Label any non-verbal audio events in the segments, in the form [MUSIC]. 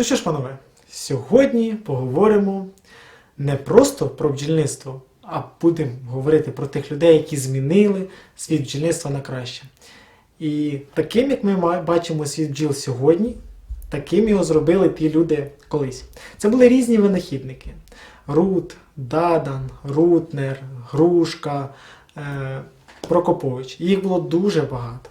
Ну що ж, панове, сьогодні поговоримо не просто про бджільництво, а будемо говорити про тих людей, які змінили світ бджільництва на краще. І таким, як ми бачимо світ бджіл сьогодні, таким його зробили ті люди колись. Це були різні винахідники: Рут, Дадан, Рутнер, Грушка, е, Прокопович. Їх було дуже багато.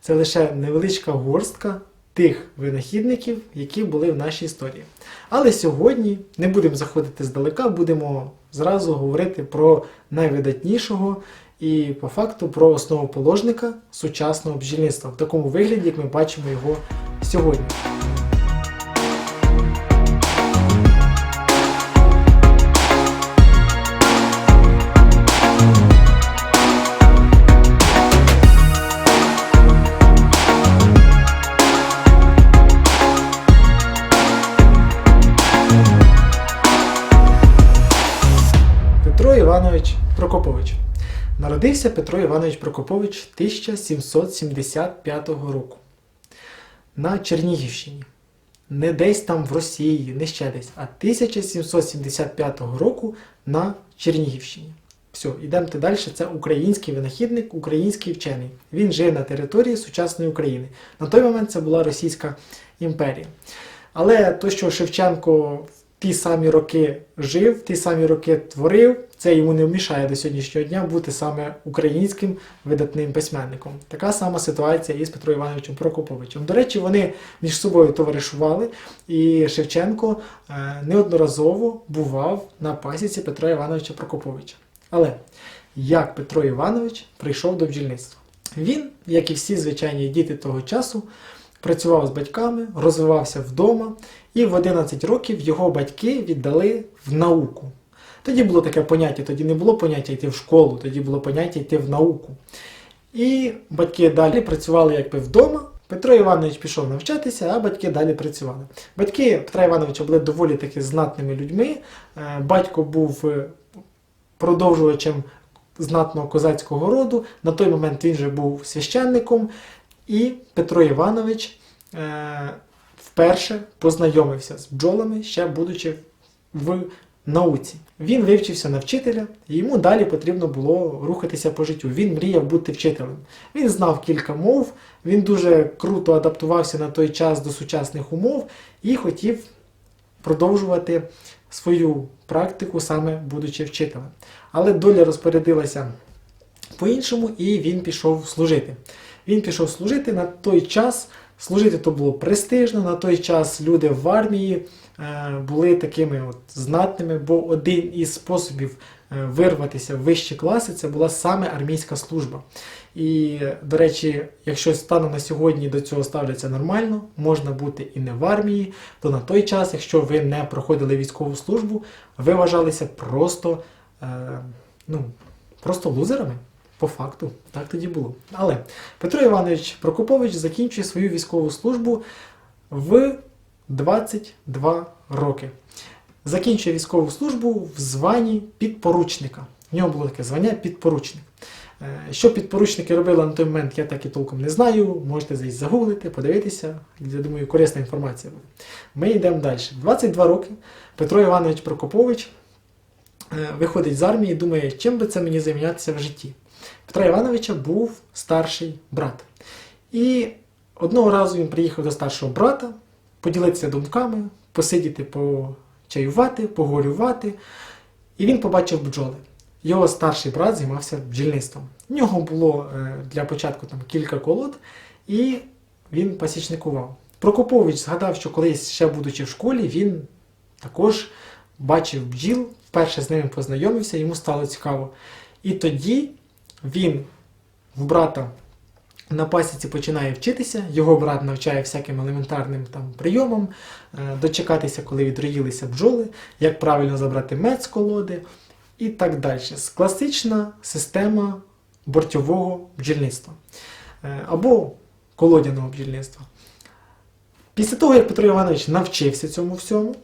Це лише невеличка горстка тих винахідників, які були в нашій історії. Але сьогодні не будемо заходити здалека, будемо зразу говорити про найвидатнішого і по факту про основоположника сучасного бджільництва в такому вигляді, як ми бачимо його сьогодні. Іванович Прокопович. Народився Петро Іванович Прокопович 1775 року на Чернігівщині. Не десь там в Росії, не ще десь, а 1775 року на Чернігівщині. Все, йдемо далі. Це український винахідник, український вчений. Він жив на території сучасної України. На той момент це була Російська імперія. Але то, що Шевченко ті самі роки жив, ті самі роки творив, це йому не вмішає до сьогоднішнього дня бути саме українським видатним письменником. Така сама ситуація і з Петром Івановичем Прокоповичем. До речі, вони між собою товаришували, і Шевченко е, неодноразово бував на пасіці Петра Івановича Прокоповича. Але як Петро Іванович прийшов до бджільництва? Він, як і всі звичайні діти того часу, працював з батьками, розвивався вдома, і в 11 років його батьки віддали в науку. Тоді було таке поняття, тоді не було поняття йти в школу, тоді було поняття йти в науку. І батьки далі працювали якби вдома. Петро Іванович пішов навчатися, а батьки далі працювали. Батьки Петра Івановича були доволі таки знатними людьми. Е, Батько був е, продовжувачем знатного козацького роду. На той момент він вже був священником, і Петро Іванович е, вперше познайомився з бджолами, ще будучи в науці. Він вивчився на вчителя, і йому далі потрібно було рухатися по життю. Він мріяв бути вчителем. Він знав кілька мов, він дуже круто адаптувався на той час до сучасних умов і хотів продовжувати свою практику, саме будучи вчителем. Але доля розпорядилася по-іншому, і він пішов служити. Він пішов служити на той час. Служити то було престижно. На той час люди в армії е, були такими от знатними, бо один із способів е, вирватися в вищі класи це була саме армійська служба. І, до речі, якщо станом на сьогодні до цього ставляться нормально, можна бути і не в армії, то на той час, якщо ви не проходили військову службу, ви вважалися просто, е, ну, просто лузерами. По факту, так тоді було. Але Петро Іванович Прокопович закінчує свою військову службу в 22 роки. Закінчує військову службу в званні підпоручника. В нього було таке звання підпоручник. Е, Що підпоручники робили на той момент, я так і толком не знаю. Можете десь загуглити, подивитися. Я думаю, корисна інформація буде. Ми йдемо далі. 22 роки Петро Іванович Прокопович е, виходить з армії і думає, чим би це мені займатися в житті. Петра Івановича був старший брат. І одного разу він приїхав до старшого брата поділитися думками, посидіти, почаювати, поголювати. І він побачив бджоли. Його старший брат займався бджільництвом. В нього було е, для початку там кілька колод, і він пасічникував. Прокопович згадав, що колись, ще будучи в школі, він також бачив бджіл, вперше з ними познайомився, йому стало цікаво. І тоді він в брата на пасіці починає вчитися, його брат навчає всяким елементарним там прийомам, е, дочекатися, коли відроїлися бджоли, як правильно забрати мед з колоди і так далі. Класична система бортьового бджільництва е, або колодяного бджільництва. Після того, як Петро Іванович навчився цьому всьому,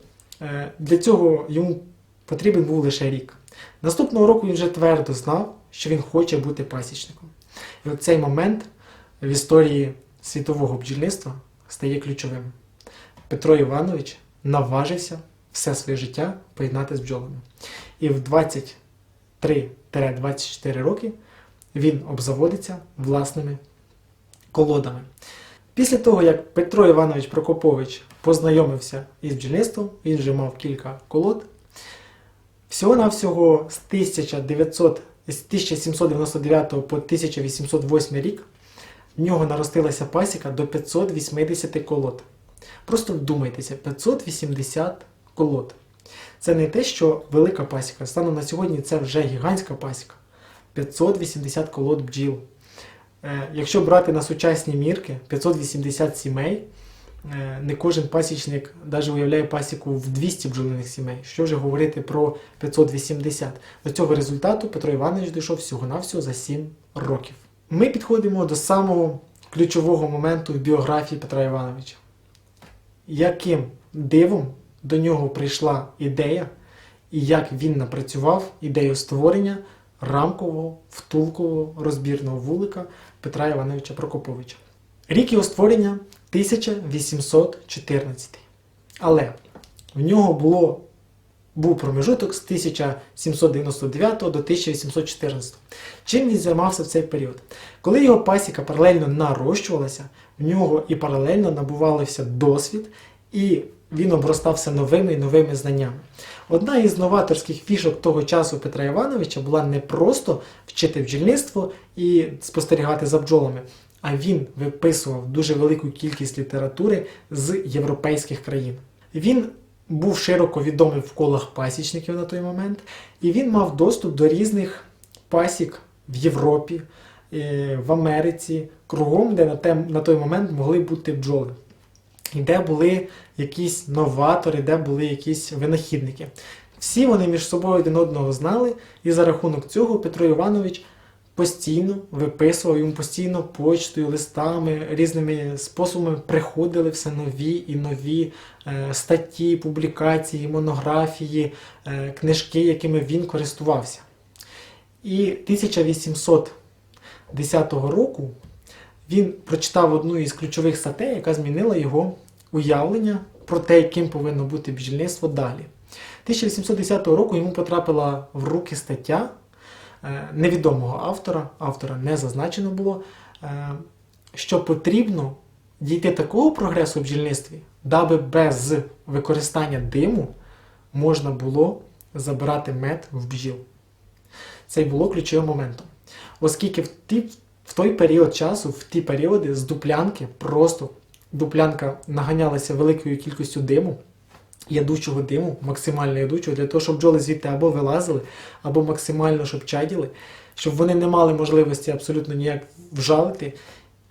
е, для цього йому потрібен був лише рік. Наступного року він вже твердо знав, що він хоче бути пасічником. І от цей момент в історії світового бджільництва стає ключовим. Петро Іванович наважився все своє життя поєднати з бджолами. І в 23-24 роки він обзаводиться власними колодами. Після того, як Петро Іванович Прокопович познайомився із бджільництвом, він вже мав кілька колод. Всього-навсього з 1900, з 1799 по 1808 рік в нього наростилася пасіка до 580 колод. Просто вдумайтеся, 580 колод. Це не те, що велика пасіка. Станом на сьогодні це вже гігантська пасіка. 580 колод бджіл. Е, Якщо брати на сучасні мірки, 580 сімей, не кожен пасічник навіть уявляє пасіку в 200 бджолиних сімей. Що вже говорити про 580. До цього результату Петро Іванович дійшов всього-навсього за 7 років. Ми підходимо до самого ключового моменту в біографії Петра Івановича. Яким дивом до нього прийшла ідея, і як він напрацював ідею створення рамкового втулкового розбірного вулика Петра Івановича Прокоповича. Рік його створення 1814. Але в нього було, був промежуток з 1799 до 1814. Чим він займався в цей період? Коли його пасіка паралельно нарощувалася, в нього і паралельно набувався досвід, і він обростався новими і новими знаннями. Одна із новаторських фішок того часу Петра Івановича була не просто вчити бджільництво і спостерігати за бджолами, а він виписував дуже велику кількість літератури з європейських країн. Він був широко відомий в колах пасічників на той момент, і він мав доступ до різних пасік в Європі, е, в Америці, кругом, де на на той момент могли бути бджоли. І де були якісь новатори, де були якісь винахідники. Всі вони між собою один одного знали, і за рахунок цього Петро Іванович постійно виписував йому постійно почтою, листами, різними способами приходили все нові і нові е, статті, публікації, монографії, е, книжки, якими він користувався. І 1810 року він прочитав одну із ключових статей, яка змінила його уявлення про те, яким повинно бути бджільництво далі. 1810 року йому потрапила в руки стаття невідомого автора, автора не зазначено було, е, що потрібно дійти такого прогресу в бджільництві, даби без використання диму можна було забирати мед в бджіл. Це й було ключовим моментом. Оскільки в, ті, в той період часу, в ті періоди з дуплянки просто дуплянка наганялася великою кількістю диму, ядучого диму, максимально ядучого, для того, щоб бджоли звідти або вилазили, або максимально щоб чаділи, щоб вони не мали можливості абсолютно ніяк вжалити,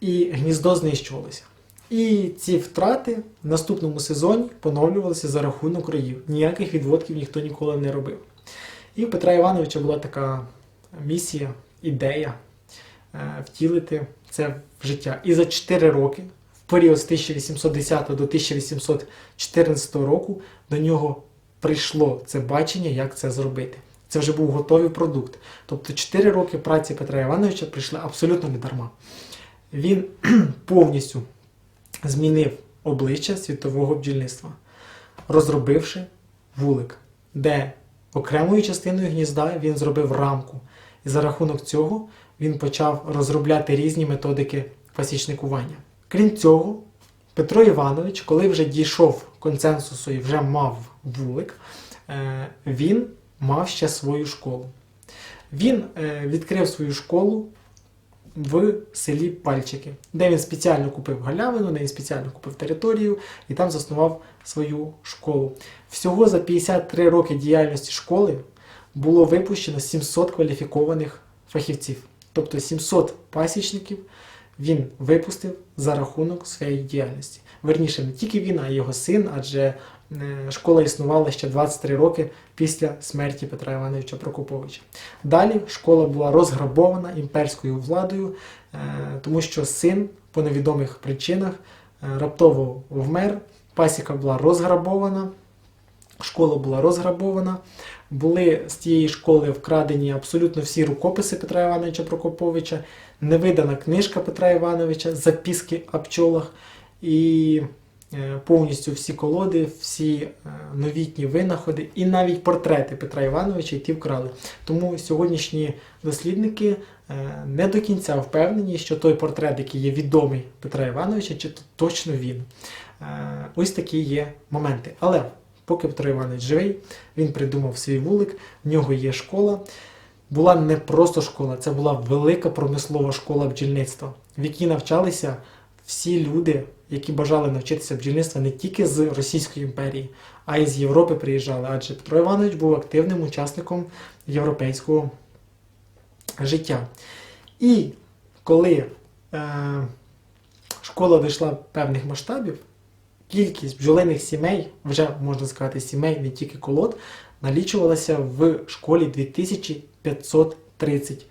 і гніздо знищувалося. І ці втрати в наступному сезоні поновлювалися за рахунок роїв. Ніяких відводків ніхто ніколи не робив. І у Петра Івановича була така місія, ідея е, втілити це в життя. І за 4 роки, період з 1810 до 1814 року, до нього прийшло це бачення, як це зробити. Це вже був готовий продукт. Тобто 4 роки праці Петра Івановича прийшли абсолютно не дарма. Він [CLEARS THROAT] повністю змінив обличчя світового бджільництва, розробивши вулик, де окремою частиною гнізда він зробив рамку. І за рахунок цього він почав розробляти різні методики пасічникування. Крім цього, Петро Іванович, коли вже дійшов консенсусу і вже мав вулик, е, він мав ще свою школу. Він е, відкрив свою школу в селі Пальчики, де він спеціально купив галявину, де він спеціально купив територію і там заснував свою школу. Всього за 53 роки діяльності школи було випущено 700 кваліфікованих фахівців. Тобто 700 пасічників він випустив за рахунок своєї діяльності. Верніше, не тільки він, а й його син, адже е, школа існувала ще 23 роки після смерті Петра Івановича Прокоповича. Далі школа була розграбована імперською владою, е, тому що син по невідомих причинах е, раптово вмер, пасіка була розграбована, школа була розграбована. Були з тієї школи вкрадені абсолютно всі рукописи Петра Івановича Прокоповича, невидана книжка Петра Івановича, записки о пчолах. І е, повністю всі колоди, всі е, новітні винаходи і навіть портрети Петра Івановича ті вкрали. Тому сьогоднішні дослідники е, не до кінця впевнені, що той портрет, який є відомий Петра Івановича, чи то точно він. Ось такі є моменти. Але поки Петро Іванович живий, він придумав свій вулик, в нього є школа. Була не просто школа, це була велика промислова школа бджільництва, в якій навчалися всі люди, які бажали навчитися бджільництва не тільки з Російської імперії, а й з Європи приїжджали. Адже Петро Іванович був активним учасником європейського життя. І коли е, школа дійшла певних масштабів, кількість бджолиних сімей, вже можна сказати, сімей, не тільки колод, налічувалася в школі 2530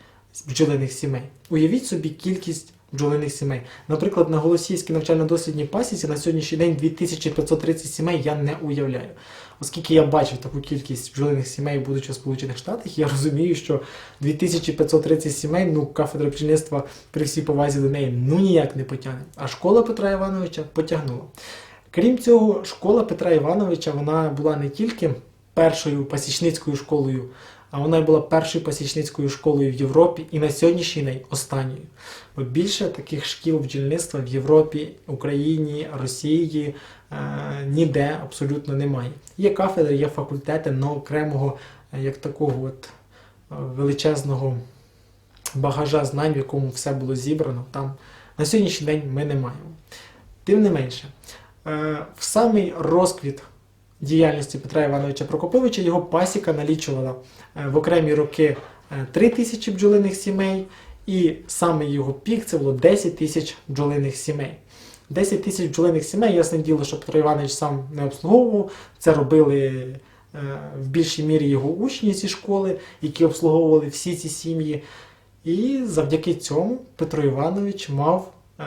бджолиних сімей. Уявіть собі кількість бджолиних сімей. Наприклад, на Голосіївській навчально-дослідній пасіці на сьогоднішній день 2530 сімей я не уявляю. Оскільки я бачив таку кількість бджолиних сімей, будучи в Сполучених Штатах, я розумію, що 2530 сімей, ну, кафедра бджільництва при всій повазі до неї ну ніяк не потягне. А школа Петра Івановича потягнула. Крім цього, школа Петра Івановича вона була не тільки першою пасічницькою школою, а вона була першою пасічницькою школою в Європі і на сьогоднішній день останньою. Бо більше таких шкіл бджільництва в Європі, Україні, Росії е, ніде абсолютно немає. Є кафедри, є факультети, але окремого е, як такого от е, величезного багажа знань, в якому все було зібрано, там на сьогоднішній день ми не маємо. Тим не менше, в самий розквіт діяльності Петра Івановича Прокоповича його пасіка налічувала е, в окремі роки е, 3 тисячі бджолиних сімей, і саме його пік це було 10 тисяч бджолиних сімей. 10 тисяч бджолиних сімей, ясне діло, що Петро Іванович сам не обслуговував. Це робили е, в більшій мірі його учні зі школи, які обслуговували всі ці сім'ї. І завдяки цьому Петро Іванович мав е,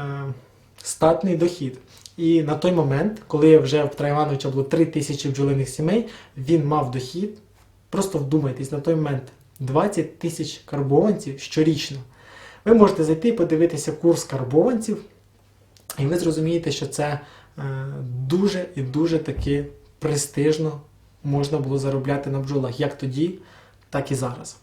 статний дохід. І на той момент, коли вже в Петра Івановича було 3 тисячі бджолиних сімей, він мав дохід. Просто вдумайтесь, на той момент 20 тисяч карбованців щорічно. Ви можете зайти і подивитися курс карбованців, і ви зрозумієте, що це е, дуже і дуже таки престижно можна було заробляти на бджолах як тоді, так і зараз.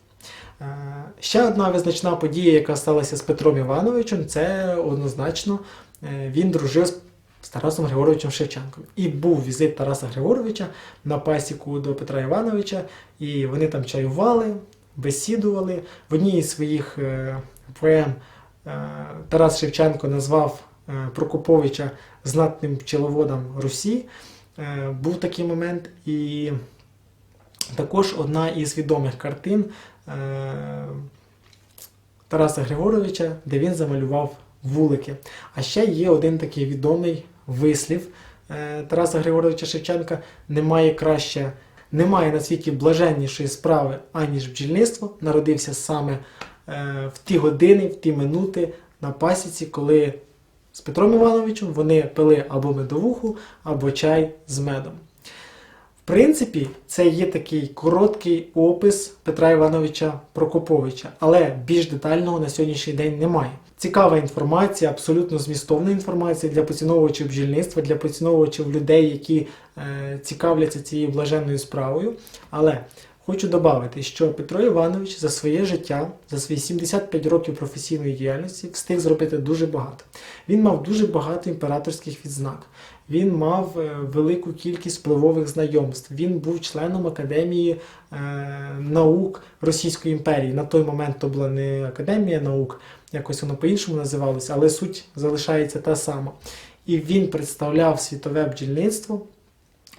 Е, Ще одна визначна подія, яка сталася з Петром Івановичем, це однозначно е, він дружив з з Тарасом Григоровичем Шевченком. І був візит Тараса Григоровича на пасіку до Петра Івановича, і вони там чаювали, бесідували. В одній із своїх е, поем е, Тарас Шевченко назвав е, Прокоповича знатним пчеловодом Русі. Був такий момент. І також одна із відомих картин Тараса Григоровича, де він замалював вулики. А ще є один такий відомий вислів е, Тараса Григоровича Шевченка: немає краще, немає на світі блаженнішої справи, аніж бджільництво. Народився саме е, в ті години, в ті минути на пасіці, коли з Петром Івановичем вони пили або медовуху, або чай з медом. В принципі, це є такий короткий опис Петра Івановича Прокоповича, але більш детального на сьогоднішній день немає. Цікава інформація, абсолютно змістовна інформація для поціновувачів бджільництва, для поціновувачів людей, які е, цікавляться цією блаженною справою. Але хочу додати, що Петро Іванович за своє життя, за свої 75 років професійної діяльності встиг зробити дуже багато. Він мав дуже багато імператорських відзнак. Він мав е, велику кількість впливових знайомств. Він був членом Академії е, наук Російської імперії. На той момент то була не Академія наук, якось воно по-іншому називалося, але суть залишається та сама. І він представляв світове бджільництво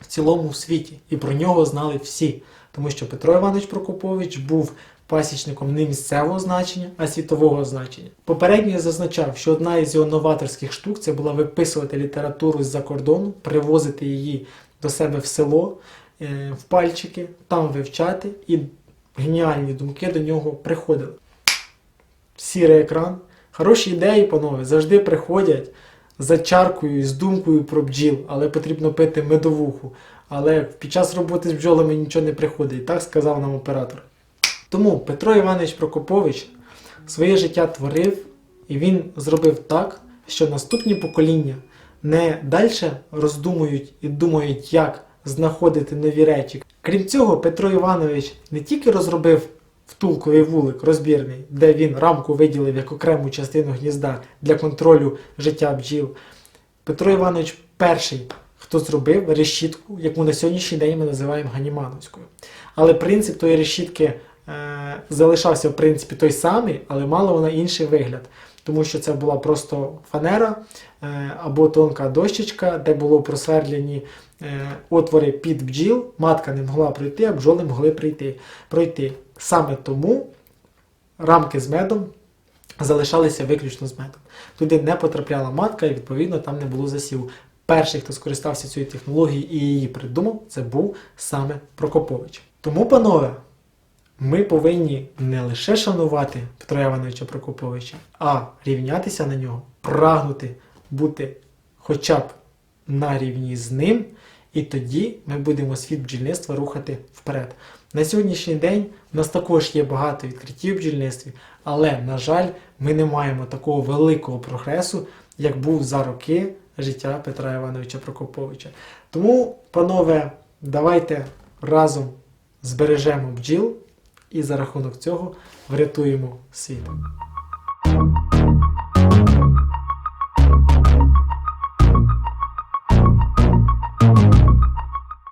в цілому світі. І про нього знали всі. Тому що Петро Іванович Прокопович був пасічником не місцевого значення, а світового значення. Попередньо я зазначав, що одна із його новаторських штук це була виписувати літературу з-за кордону, привозити її до себе в село, е, в пальчики, там вивчати, і геніальні думки до нього приходили. Сірий екран. Хороші ідеї, панове, завжди приходять за чаркою і з думкою про бджіл, але потрібно пити медовуху. Але під час роботи з бджолами нічого не приходить, так сказав нам оператор. Тому Петро Іванович Прокопович своє життя творив, і він зробив так, що наступні покоління не далі роздумують і думають, як знаходити нові речі. Крім цього, Петро Іванович не тільки розробив втулковий вулик розбірний, де він рамку виділив як окрему частину гнізда для контролю життя бджіл. Петро Іванович перший, хто зробив решітку, яку на сьогоднішній день ми називаємо Ганімановською. Але принцип тої решітки е, залишався в принципі той самий, але мала вона інший вигляд. Тому що це була просто фанера е, або тонка дощечка, де було просверлені е, отвори під бджіл. Матка не могла пройти, а бджоли могли прийти, пройти. Саме тому рамки з медом залишалися виключно з медом. Туди не потрапляла матка, і відповідно там не було засіву. Перший, хто скористався цією технологією і її придумав, це був саме Прокопович. Тому, панове, ми повинні не лише шанувати Петра Івановича Прокоповича, а рівнятися на нього, прагнути бути хоча б на рівні з ним, і тоді ми будемо світ бджільництва рухати вперед. На сьогоднішній день у нас також є багато відкриттів в бджільництві, але, на жаль, ми не маємо такого великого прогресу, як був за роки життя Петра Івановича Прокоповича. Тому, панове, давайте разом збережемо бджіл і за рахунок цього врятуємо світ.